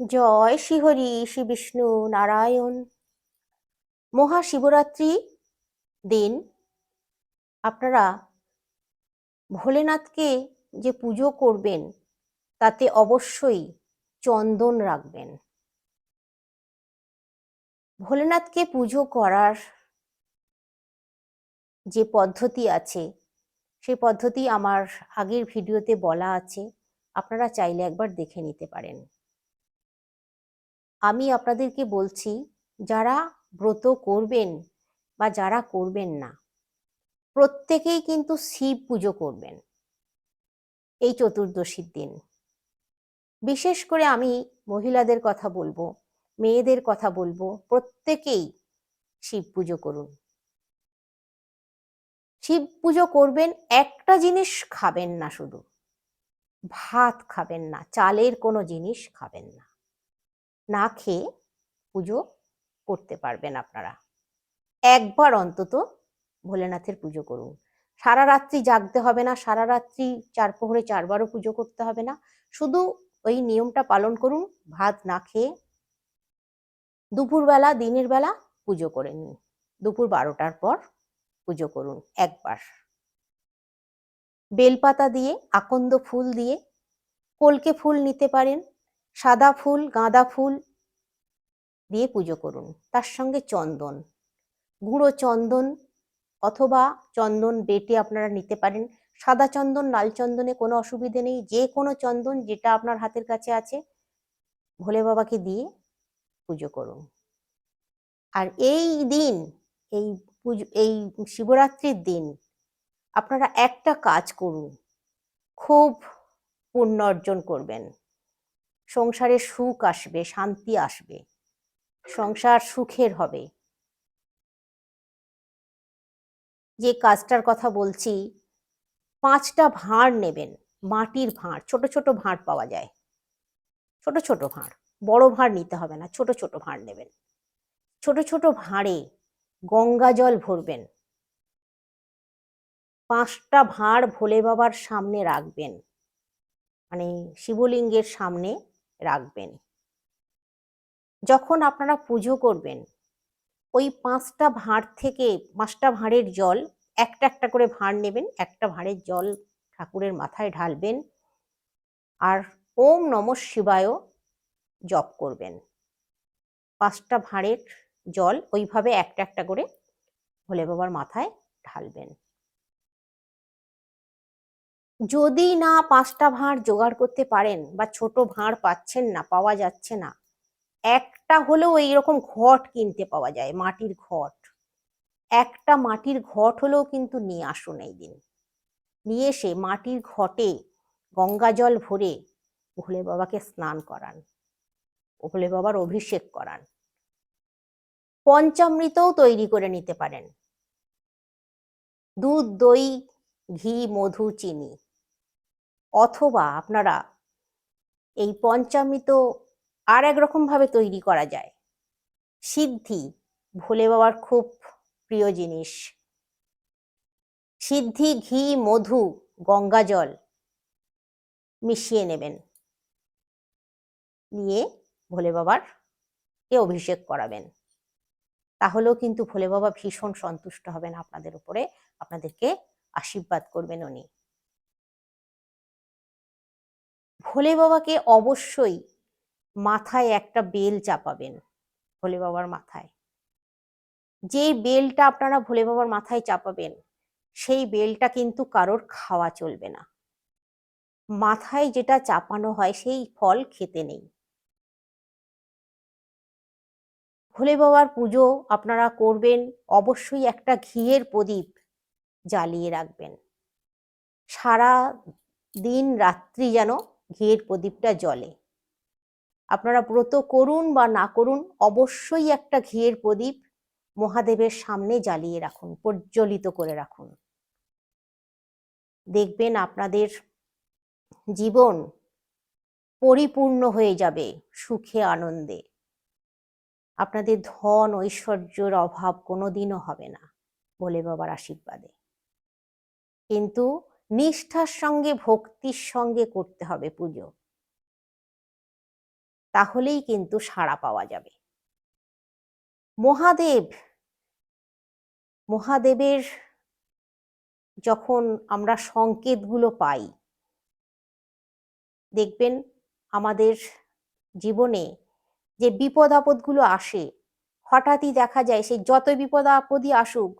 জয় শ্রীহরি শ্রী বিষ্ণু নারায়ণ। মহাশিবরাত্রি দিন। আপনারা ভোলেনাথকে যে পুজো করবেন, তাতে অবশ্যই চন্দন রাখবেন। ভোলেনাথকে পুজো করার যে পদ্ধতি আছে, সেই পদ্ধতি আমার আগের ভিডিওতে বলা আছে। আপনারা চাইলে একবার দেখে নিতে পারেন। আমি আপনাদেরকে বলছি, যারা ব্রত করবেন বা যারা করবেন না, প্রত্যেকেই কিন্তু শিব পুজো করবেন। এই চতুর্দশীর দিন। বিশেষ করে আমি মহিলাদের কথা বলব, মেয়েদের কথা বলব, প্রত্যেকেই শিব পুজো করুন। শিব পুজো করবেন, একটা জিনিস খাবেন না শুধু, ভাত খাবেন না, চালের কোনো জিনিস খাবেন না। না খেয়ে পুজো করতে পারবেন আপনারা। একবার অন্তত ভোলেনাথের পুজো করুন। সারা রাত্রি জাগতে হবে না, সারা রাত্রি চার প্রহরে চারবারও পুজো করতে হবে না। শুধু ওই নিয়মটা পালন করুন, ভাত না খেয়ে দুপুরবেলা, দিনের বেলা পুজো করে নিন। দুপুর বারোটার পর পুজো করুন একবার। বেলপাতা দিয়ে, আকন্দ ফুল দিয়ে, কলকে ফুল নিতে পারেন, সাদা ফুল, গাঁদা ফুল দিয়ে পুজো করুন। তার সঙ্গে চন্দন। গুঁড়ো চন্দন অথবা চন্দন বেটে আপনারা নিতে পারেন। সাদা চন্দন, লাল চন্দনে কোনো অসুবিধে নেই। যে কোনো চন্দন যেটা আপনার হাতের কাছে আছে, ভোলে বাবাকে দিয়ে পুজো করুন। আর এই দিন, এই পুজো, এই শিবরাত্রির দিন আপনারা একটা কাজ করুন। খুব পুণ্য অর্জন করবেন। সংসারে সুখ আসবে, শান্তি আসবে। সংসার সুখের হবে। যে কাজটার কথা বলছি, পাঁচটা ভাঁড় নেবেন, মাটির ভাঁড়, ছোট ছোট ভাঁড় পাওয়া যায়। ছোট ছোট ভাঁড়, বড় ভাঁড় নিতে হবে না, ছোট ছোট ভাঁড় নেবেন। ছোট ছোট ভাঁড়ে গঙ্গা জল ভরবেন। পাঁচটা ভাঁড় ভোলে বাবার সামনে রাখবেন। মানে শিবলিঙ্গের সামনে রাখবেন। যখন আপনারা পুজো করবেন, ওই পাঁচটা ভাঁড় থেকে পাঁচটা ভাঁড়ের জল, একটা একটা করে ভাঁড় নেবেন, একটা ভাঁড়ের জল ঠাকুরের মাথায় ঢালবেন আর ওম নম শিবায় জপ করবেন। পাঁচটা ভাঁড়ের জল ওইভাবে একটা একটা করে ভোলে বাবার মাথায় ঢালবেন। যদি না পাঁচটা ভাঁড় জোগাড় করতে পারেন বা ছোট ভাঁড় পাচ্ছেন না, পাওয়া যাচ্ছে না একটা হলেও এইরকম ঘট কিনতে পাওয়া যায়, মাটির ঘট। একটা মাটির ঘট হলেও কিন্তু নিয়ে আসুন এই দিন। নিয়ে এসে মাটির ঘটে গঙ্গা জল ভরে ভোলে বাবাকে স্নান করান, ভোলে বাবার অভিষেক করান। পঞ্চামৃতও তৈরি করে নিতে পারেন। দুধ, দই, ঘি, মধু, চিনি। অথবা আপনারা এই পঞ্চামৃত আর একরকম ভাবে তৈরি করা যায়। সিদ্ধি ভোলে বাবার খুব প্রিয় জিনিস। সিদ্ধি, ঘি, মধু, গঙ্গা জল মিশিয়ে নেবেন। নিয়ে ভোলে বাবার কে অভিষেক করাবেন। তাহলেও কিন্তু ভোলে বাবা ভীষণ সন্তুষ্ট হবেন আপনাদের উপরে, আপনাদেরকে আশীর্বাদ করবেন উনি। ভোলে বাবাকে অবশ্যই মাথায় একটা বেল চাপাবেন ভোলে বাবার মাথায়। যে বেলটা আপনারা ভোলে বাবার মাথায় চাপাবেন, সেই বেলটা কিন্তু কারোর খাওয়া চলবে না। মাথায় যেটা চাপানো হয় সেই ফল খেতে নেই। ভোলে বাবার পুজো আপনারা করবেন, অবশ্যই একটা ঘিয়ের প্রদীপ জ্বালিয়ে রাখবেন। সারা দিন রাত্রি যেন ঘিয়ের প্রদীপটা জ্বলে। আপনারা ব্রত করুন বা না করুন, অবশ্যই একটা ঘিয়ের প্রদীপ মহাদেবের সামনে জ্বালিয়ে রাখুন, প্রজ্বলিত করে রাখুন। দেখবেন আপনাদের জীবন পরিপূর্ণ হয়ে যাবে সুখে, আনন্দে। আপনাদের ধন, ঐশ্বর্যর অভাব কোনোদিনও হবে না বলে বাবার আশীর্বাদে। কিন্তু নিষ্ঠার সঙ্গে, ভক্তির সঙ্গে করতে হবে পুজো। তাহলেই কিন্তু সাড়া পাওয়া যাবে। মহাদেব, মহাদেবের যখন আমরা সংকেতগুলো পাই, দেখবেন আমাদের জীবনে যে বিপদ আপদগুলো আসে, হঠাৎই দেখা যায় সেই যত বিপদ আপদই আসুক,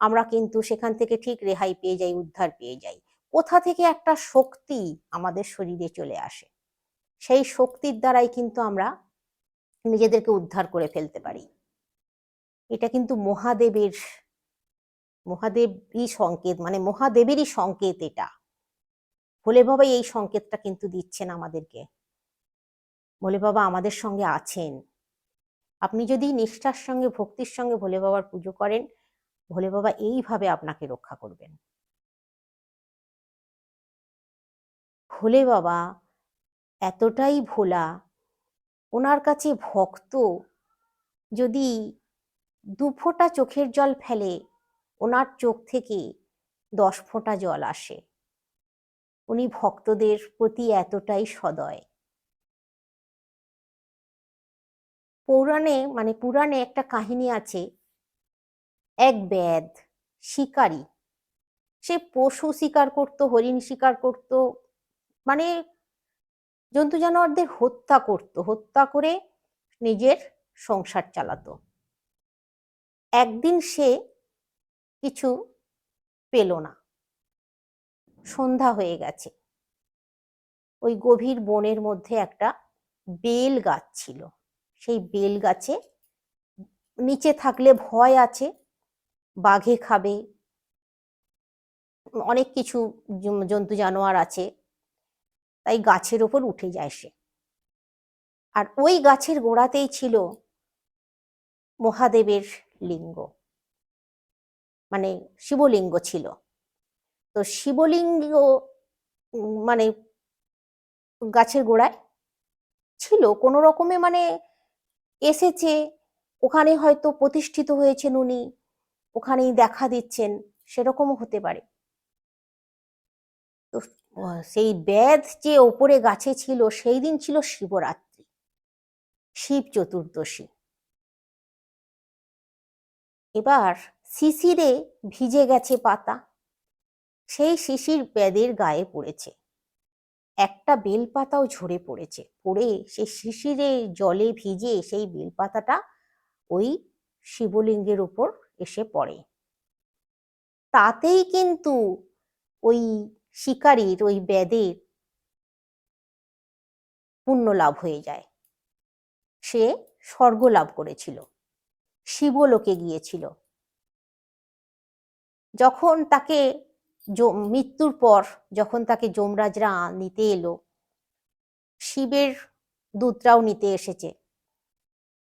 আমরা কিন্তু সেখান থেকে ঠিক রেহাই পেয়ে যাই, উদ্ধার পেয়ে যাই। কোথা থেকে একটা শক্তি আমাদের শরীরে চলে আসে। সেই শক্তির দ্বারাই কিন্তু আমরা নিজেদেরকে উদ্ধার করে ফেলতে পারি। এটা কিন্তু মহাদেবের, মহাদেবই সংকেত মানে মহাদেবেরই সংকেত এটা। ভোলে বাবা এই সংকেতটা কিন্তু দিচ্ছেন আমাদেরকে। ভোলে বাবা আমাদের সঙ্গে আছেন। আপনি যদি নিষ্ঠার সঙ্গে, ভক্তির সঙ্গে ভোলে বাবার পুজো করেন, ভোলে বাবা এইভাবে আপনাকে রক্ষা করবেন। ভোলে বাবা এতটাই ভোলা। ওনার কাছে ভক্ত। যদি দু ফোঁটা চোখের জল ফেলে, ওনার চোখ থেকে দশ ফোঁটা জল আসে। উনি ভক্তদের প্রতি এতটাই সদয়। পৌরাণে মানে পুরাণে একটা কাহিনী আছে, এক ব্যাদ শিকারী। সে পশু শিকার করত, হরিণ শিকার করত মানে জন্তু জানোয়ারদের হত্যা করত, হত্যা করে নিজের সংসার চালাতো। একদিন সে কিছু পেল না। সন্ধ্যা হয়ে গেছে। ওই গভীর বনের মধ্যে একটা বেল গাছ ছিল। সেই বেল গাছে নিচে থাকলে ভয় আছে, বাঘে খাবে, অনেক কিছু জন্তু জানোয়ার আছে। তাই গাছের ওপর উঠে যায় সে। আর ওই গাছের গোড়াতেই ছিল মহাদেবের লিঙ্গ। মানে শিবলিঙ্গ ছিল। তো শিবলিঙ্গ মানে গাছের গোড়ায় ছিল। কোনো রকমে মানে এসেছে, ওখানে হয়তো প্রতিষ্ঠিত হয়েছেন উনি, ওখানেই দেখা দিচ্ছেন, সেরকমও হতে পারে। তো সেই বেদ যে ওপরে গাছে ছিল, সেই দিন ছিল শিবরাত্রি, শিব চতুর্দশী। এবার শিশিরে ভিজে গেছে পাতা, সেই শিশির ব্যাদের গায়ে পড়েছে। একটা বেলপাতাও ঝরে পড়েছে, পড়ে সেই শিশিরে জলে ভিজে সেই বেলপাতাটা ওই শিবলিঙ্গের উপর এসে পড়ে। তাতেই কিন্তু ওই শিকারীর ওই ব্যাদের পুণ্য লাভ হয়ে যায়। সে স্বর্গ লাভ করেছিল, শিবলোকে গিয়েছিল। যখন তাকে মৃত্যুর পর যখন তাকে যমরাজরা নিতে এলো, শিবের দূতরাও নিতে এসেছে।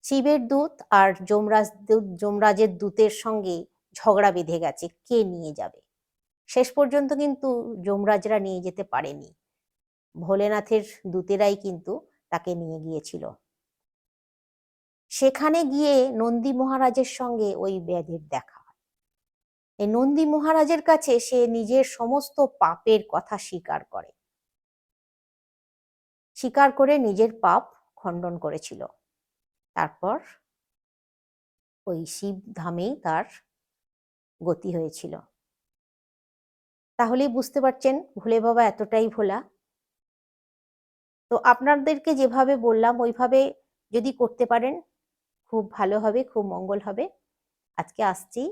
শিবের দূত আর যমরাজ দূত, যমরাজের দূতের সঙ্গে ঝগড়া বেঁধে গেছে, কে নিয়ে যাবে? শেষ পর্যন্ত কিন্তু যমরাজরা নিয়ে যেতে পারেনি। ভোলেনাথের দূতেরাই কিন্তু তাকে নিয়ে গিয়েছিল। সেখানে গিয়ে নন্দী মহারাজের সঙ্গে ওই ব্যাধের দেখা হয়। এই নন্দী মহারাজের কাছে সে নিজের সমস্ত পাপের কথা স্বীকার করে। স্বীকার করে নিজের পাপ খণ্ডন করেছিল। তারপর ওই শিব ধামেই তার গতি হয়েছিল। তাহলেই বুঝতে পারছেন, ভুলে বাবা এতটাই ভোলা। তো আপনাদেরকে যেভাবে বললাম, ওইভাবে যদি করতে পারেন, খুব ভালো হবে, খুব মঙ্গল হবে। আজকে আসছি।